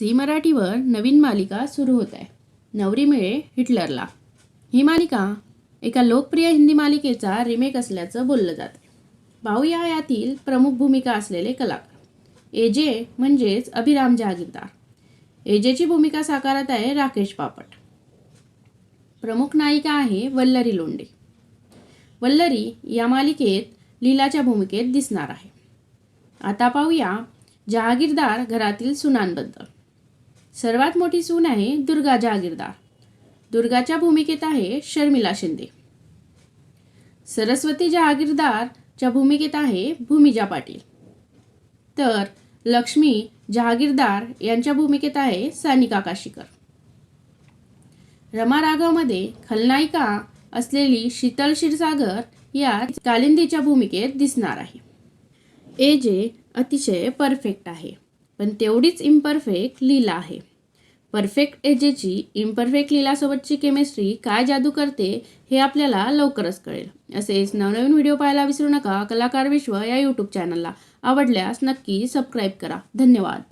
Zee मराठीवर नवीन मालिका सुरू होत आहे. नवरी मिळे हिटलरला. ही मालिका एका लोकप्रिय हिंदी मालिकेचा रिमेक असल्याचं बोललं जाते पाहूया यातील प्रमुख भूमिका असलेले कलाकार. एजे म्हणजेच अभिराम जहागीरदार. एजेची भूमिका साकारत आहे राकेश पापट. प्रमुख नायिका आहे वल्लरी लोंडे वल्लरी या मालिकेत लीलाच्या भूमिकेत दिसणार आहे. आता पाहूया जहागीरदार घरातील सुनांबद्दल. सर्वात मोठी सून आहे दुर्गा जहागीरदार दुर्गाच्या भूमिकेत आहे शर्मिला शिंदे. सरस्वती जहागीरदारच्या भूमिकेत आहे भूमिजा पाटील. तर लक्ष्मी जहागीरदार यांच्या भूमिकेत आहे सानिका काशीकर. रमा राघवमध्ये खलनायिका असलेली शीतल क्षीरसागर या कालिंदीच्या भूमिकेत दिसणार आहे. ए जे अतिशय परफेक्ट आहे. पण तेवढीच इम्परफेक्ट लीला आहे. परफेक्ट एजेची इम्परफेक्ट लीलासोबतची केमिस्ट्री काय जादू करते हे आपल्याला लवकरच कळेल. असेच नवनवीन व्हिडिओ पाहायला विसरू नका. कलाकार विश्व या यूट्यूब चॅनलला आवडल्यास नक्की सबस्क्राईब करा. धन्यवाद.